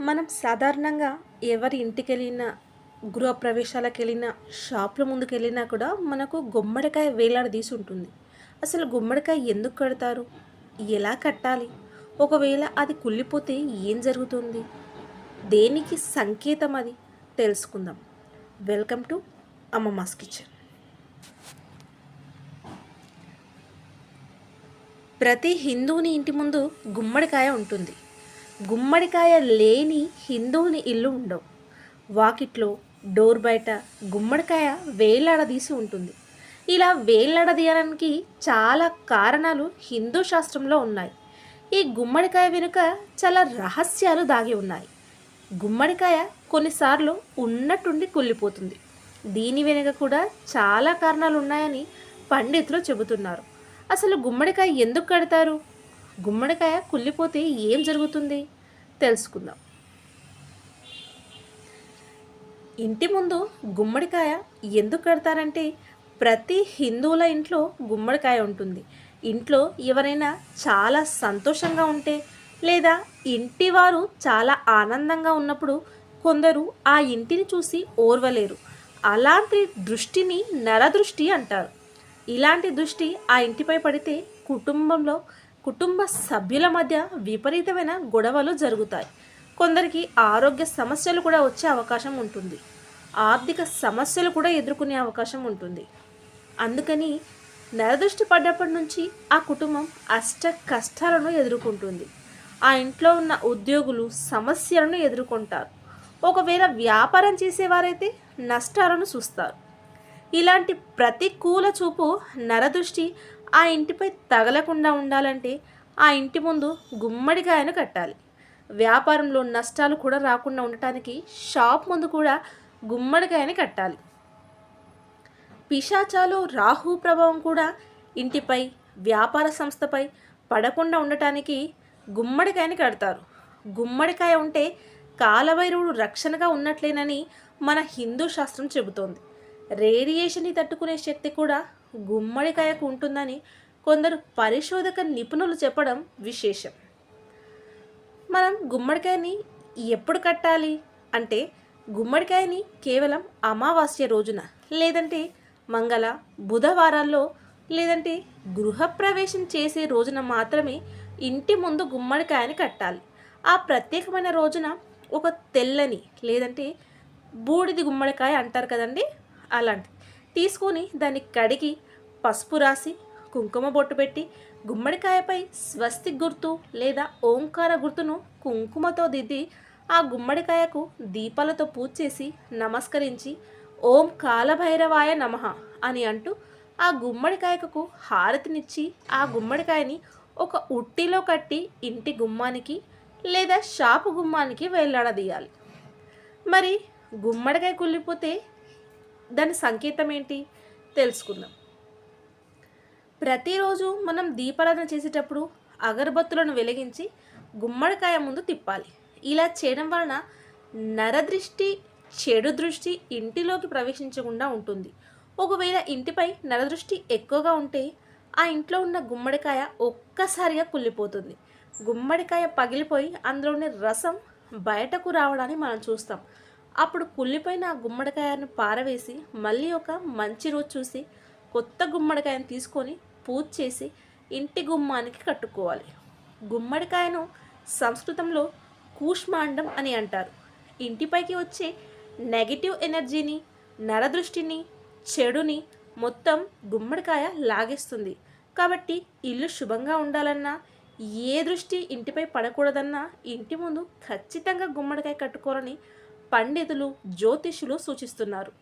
మనం సాధారణంగా ఎవరి ఇంటికి వెళ్ళినా గృహప్రవేశాలకు వెళ్ళినా షాపుల ముందుకు వెళ్ళినా కూడా మనకు గుమ్మడికాయ వేలాడదీసి ఉంటుంది. అసలు గుమ్మడికాయ ఎందుకు కడతారు? ఎలా కట్టాలి? ఒకవేళ అది కుళ్ళిపోతే ఏం జరుగుతుంది? దేనికి సంకేతం అది? తెలుసుకుందాం. వెల్కమ్ టు అమ్మమ్మాస్ కిచెన్. ప్రతి హిందువుని ఇంటి ముందు గుమ్మడికాయ ఉంటుంది. గుమ్మడికాయ లేని హిందువుని ఇల్లు ఉండవు. వాకిట్లో డోర్ బయట గుమ్మడికాయ వేలాడదీసి ఉంటుంది. ఇలా వేలాడదీయడానికి చాలా కారణాలు హిందూ శాస్త్రంలో ఉన్నాయి. ఈ గుమ్మడికాయ వెనుక చాలా రహస్యాలు దాగి ఉన్నాయి. గుమ్మడికాయ కొన్నిసార్లు ఉన్నట్టుండి కుళ్ళిపోతుంది. దీని వెనుక కూడా చాలా కారణాలు ఉన్నాయని పండితులు చెబుతున్నారు. అసలు గుమ్మడికాయ ఎందుకు కడతారు? గుమ్మడికాయ కుళ్ళిపోతే ఏం జరుగుతుంది? తెలుసుకుందాం. ఇంటి ముందు గుమ్మడికాయ ఎందుకు కడతారంటే ప్రతి హిందువుల ఇంట్లో గుమ్మడికాయ ఉంటుంది. ఇంట్లో ఎవరైనా చాలా సంతోషంగా ఉంటే లేదా ఇంటి వారు చాలా ఆనందంగా ఉన్నప్పుడు కొందరు ఆ ఇంటిని చూసి ఓర్వలేరు. అలాంటి దృష్టిని నరదృష్టి అంటారు. ఇలాంటి దృష్టి ఆ ఇంటిపై పడితే కుటుంబంలో కుటుంబ సభ్యుల మధ్య విపరీతమైన గొడవలు జరుగుతాయి. కొందరికి ఆరోగ్య సమస్యలు కూడా వచ్చే అవకాశం ఉంటుంది. ఆర్థిక సమస్యలు కూడా ఎదుర్కొనే అవకాశం ఉంటుంది. అందుకని నరదృష్టి పడ్డప్పటి నుంచి ఆ కుటుంబం అష్ట కష్టాలను ఎదుర్కొంటుంది. ఆ ఇంట్లో ఉన్న ఉద్యోగులు సమస్యలను ఎదుర్కొంటారు. ఒకవేళ వ్యాపారం చేసేవారైతే నష్టాలను చూస్తారు. ఇలాంటి ప్రతికూల చూపు నరదృష్టి ఆ ఇంటిపై తగలకుండా ఉండాలంటే ఆ ఇంటి ముందు గుమ్మడికాయను కట్టాలి. వ్యాపారంలో నష్టాలు కూడా రాకుండా ఉండటానికి షాప్ ముందు కూడా గుమ్మడికాయని కట్టాలి. పిశాచాలు రాహు ప్రభావం కూడా ఇంటిపై వ్యాపార సంస్థపై పడకుండా ఉండటానికి గుమ్మడికాయని కడతారు. గుమ్మడికాయ ఉంటే కాలభైరవుడు రక్షణగా ఉన్నట్లేనని మన హిందూ శాస్త్రం చెబుతోంది. రేడియేషన్ని తట్టుకునే శక్తి కూడా గుమ్మడికాయకు ఉంటుందని కొందరు పరిశోధక నిపుణులు చెప్పడం విశేషం. మనం గుమ్మడికాయని ఎప్పుడు కట్టాలి? అంటే గుమ్మడికాయని కేవలం అమావాస్య రోజున లేదంటే మంగళ బుధవారాల్లో లేదంటే గృహప్రవేశం చేసే రోజున మాత్రమే ఇంటి ముందు గుమ్మడికాయని కట్టాలి. ఆ ప్రత్యేకమైన రోజున ఒక తెల్లని లేదంటే బూడిది గుమ్మడికాయ అంటారు కదండి? అలాంటిది. తీసుకొని దాన్ని కడిగి పసుపు రాసి కుంకుమ బొట్టు పెట్టి గుమ్మడికాయపై స్వస్తి గుర్తు లేదా ఓంకార గుర్తును కుంకుమతో దిద్ది ఆ గుమ్మడికాయకు దీపాలతో పూజ చేసి నమస్కరించి ఓం కాలభైరవాయ నమః అని అంటూ ఆ గుమ్మడికాయకు హారతినిచ్చి ఆ గుమ్మడికాయని ఒక ఉట్టిలో కట్టి ఇంటి గుమ్మానికి లేదా షాపు గుమ్మానికి వేలాడదీయాలి. మరి గుమ్మడికాయ కుళ్ళిపోతే దాని సంకేతం ఏంటి తెలుసుకుందాం. ప్రతిరోజు మనం దీపారాధన చేసేటప్పుడు అగరబత్తులను వెలిగించి గుమ్మడికాయ ముందు తిప్పాలి. ఇలా చేయడం వలన నరదృష్టి చెడు దృష్టి ఇంటిలోకి ప్రవేశించకుండా ఉంటుంది. ఒకవేళ ఇంటిపై నరదృష్టి ఎక్కువగా ఉంటే ఆ ఇంట్లో ఉన్న గుమ్మడికాయ ఒక్కసారిగా కుళ్ళిపోతుంది. గుమ్మడికాయ పగిలిపోయి అందులోని రసం బయటకు రావడాన్ని మనం చూస్తాం. అప్పుడు కుళ్ళిపోయిన ఆ గుమ్మడికాయను పారవేసి మళ్ళీ ఒక మంచి రోజు చూసి కొత్త గుమ్మడికాయను తీసుకొని పూజ చేసి ఇంటి గుమ్మానికి కట్టుకోవాలి. గుమ్మడికాయను సంస్కృతంలో కూష్మాండం అని అంటారు. ఇంటిపైకి వచ్చే నెగిటివ్ ఎనర్జీని నరదృష్టిని చెడుని మొత్తం గుమ్మడికాయ లాగేస్తుంది. కాబట్టి ఇల్లు శుభంగా ఉండాలన్నా ఏ దృష్టి ఇంటిపై పడకూడదన్నా ఇంటి ముందు ఖచ్చితంగా గుమ్మడికాయ కట్టుకోవాలని పండితులు జ్యోతిషులు సూచిస్తున్నారు.